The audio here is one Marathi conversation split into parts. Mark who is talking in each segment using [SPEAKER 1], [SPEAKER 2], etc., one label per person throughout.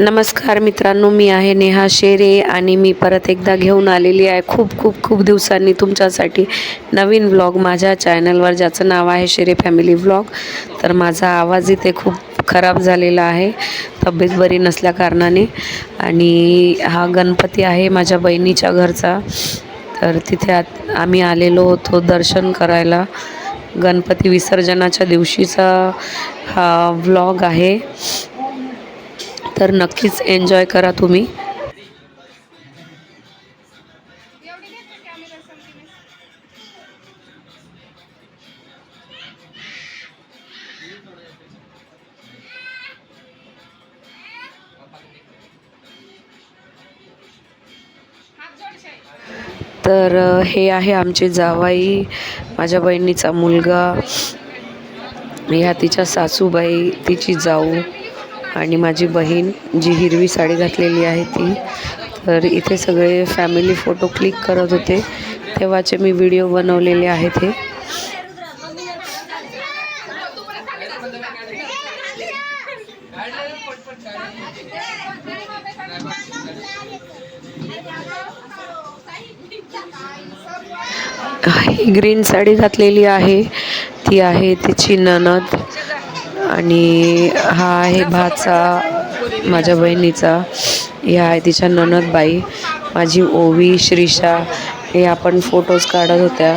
[SPEAKER 1] नमस्कार मित्रांनो मी आहे नेहा शेरे आणि मी परत एकदा घेऊन आलेली आहे खूप खूप खूप दिवसांनी तुमच्यासाठी नवीन व्लॉग माझ्या चॅनलवर ज्याचं नाव आहे शेरे फॅमिली व्लॉग तर माझा आवाज इथे खूप खराब झालेला आहे तब्येत बरी नसल्या कारणाने. आणि हा गणपती आहे माझ्या बहिणीच्या घरचा. तर तिथे आत आम्ही आलेलो होतो दर्शन करायला. गणपती विसर्जनाच्या दिवशीचा हा व्लॉग आहे. तर नक्कीच एन्जॉय करा तुम्ही. तर हे आहे आमचे जावाई माझ्या बहिणीचा मुलगा ह्या तिच्या सासूबाई तिची जाऊ. आणि माझी बहीण जी हिरवी साडी घातलेली आहे ती तर इथे सगळे फॅमिली फोटो क्लिक करत होते. तेव्हाचे मी व्हिडिओ बनवलेले आहेत हे. ग्रीन साडी घातलेली आहे. ती आहे तिची ननद. आणि हा आहे भाचा माझ्या बहिणीचा. ह्या आहे तिच्या ननद बाई माझी ओवी श्रीषा हे आपण फोटोज काढत होत्या.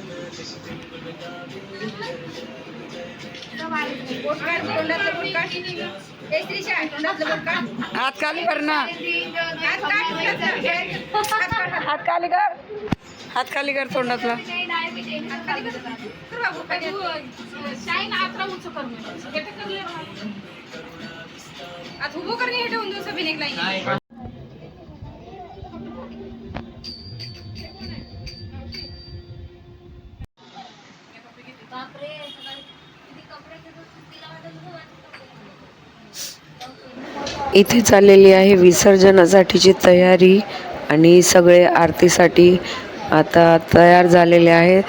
[SPEAKER 1] हात खाली कर. ना हात खाली कर हात खाली कर तोंडातला.
[SPEAKER 2] आज उभं करणे हे ठेवून दिवस बिनेक नाही
[SPEAKER 1] इथे चाललेली आहे विसर्जनासाठीची तयारी आणि सगळे आरतीसाठी आता तयार झालेले आहे.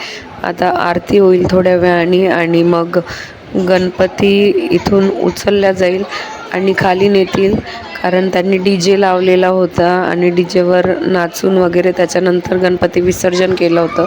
[SPEAKER 1] आता आरती होईल थोड्या वेळाने आणि मग गणपती इथून उचलल्या जाईल आणि खाली नेतील. कारण त्यांनी डी जे लावलेला होता आणि डी जेवर नाचून वगैरे त्याच्यानंतर गणपती विसर्जन केलं होतं.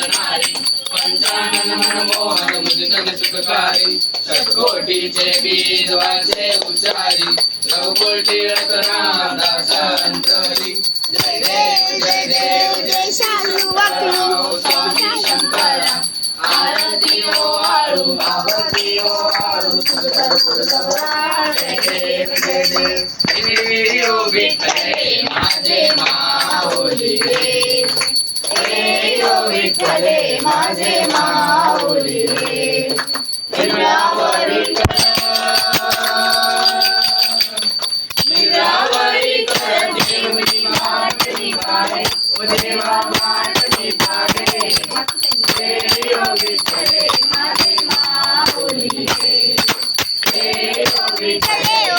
[SPEAKER 3] पंचानन मनमोहन मुदितन सुखकारी. षटकोटीचे बीज वाचे उचारी. रघुकोटी रचना दासांतरी जय देव जय देव जय शालू वाकलू स्वामी शंकरा. आरती ओ आळू. भावती ओ आळू. सुंदर पुरगौरा जय देव जय देव. श्री ओ विठ्ठले माझे माऊली रे. विठ्ठले माझे माऊली.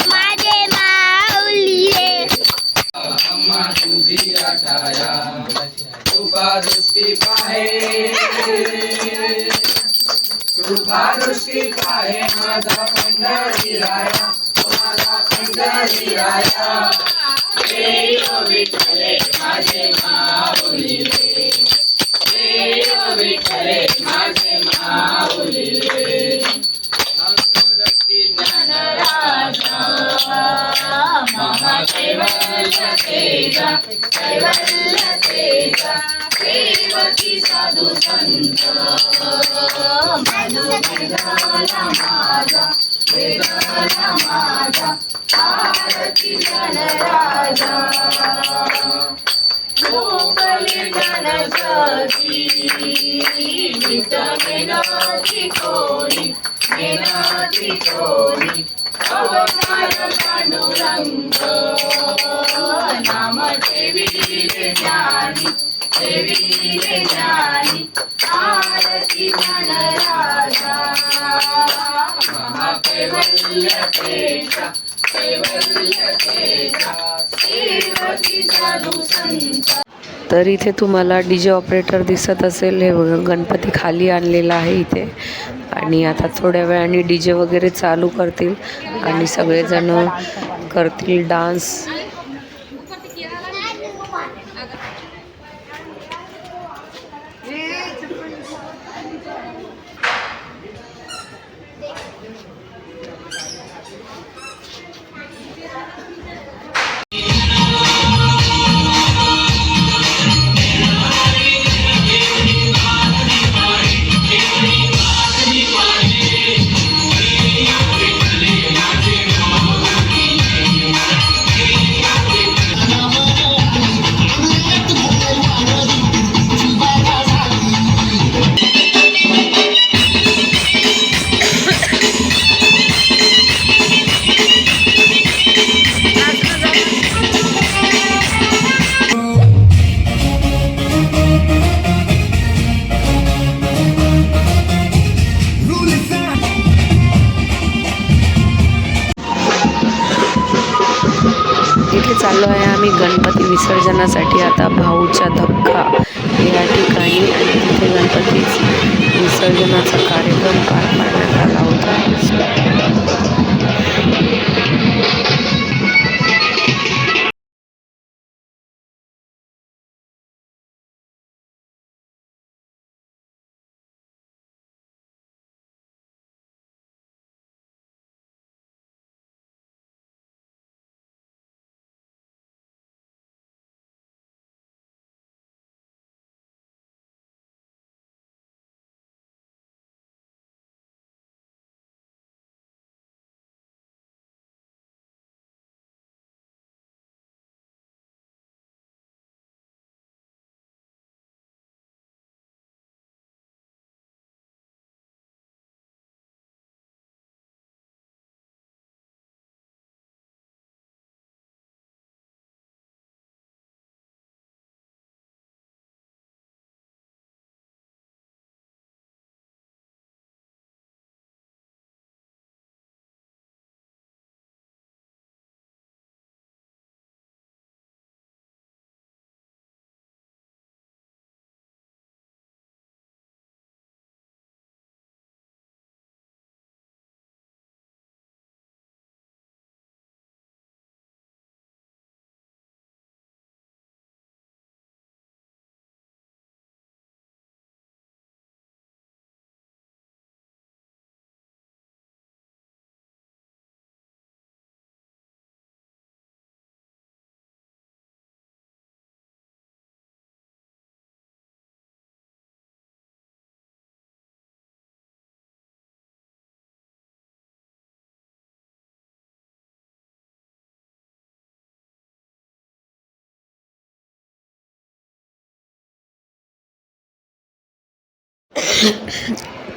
[SPEAKER 3] माझे माऊली. अम्मा तुझी आठाया. कृपा दृष्टी पाहे. कृपा दृष्टी पाहे माझा पंढरी राया माझा पंढरी राया देव विठले माझे माऊली देव विठले माझे माऊली महादेवल्ल तेजा कैवल्ल तेजा. सेवकी साधू संत वेदना माझा वेदना माझा आरती गणराजा गोपले जनजगी नित विनाची कोणी विनाची कोणी अवतार पांडुरंग नाम देवीले ज्ञानी देवीले ज्ञानी आरती गणराजा महाकैवल्य तेजा कैवल्य तेजा संत
[SPEAKER 1] तर इथे तुम्हाला डी जे ऑपरेटर दिसत असेल. हे गणपती खाली आणलेला आहे इथे. आणि आता थोड्या वेळाने डी जे वगैरे चालू करतील. आणि सगळेजण करतील डान्स. आलो आहे आम्ही गणपती विसर्जनासाठी आता भाऊच्या धक्का. या ठिकाणी आणि तिथे गणपती विसर्जनाचा कार्यक्रम पार पाडण्यात आला होता.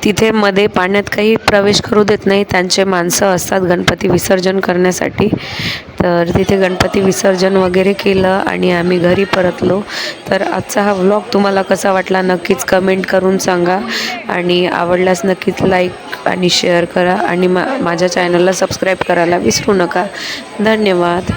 [SPEAKER 1] तिथे मध्ये पाण्यात काही प्रवेश करू देत नाही. त्यांचे माणसं असतात गणपती विसर्जन करण्यासाठी. तर तिथे गणपती विसर्जन वगैरे केलं आणि आम्ही घरी परतलो. तर आजचा हा व्लॉग तुम्हाला कसा वाटला नक्कीच कमेंट करून सांगा. आणि आवडल्यास नक्कीच लाईक आणि शेअर करा. आणि मा माझ्या चॅनलला सबस्क्राईब करायला विसरू नका. धन्यवाद.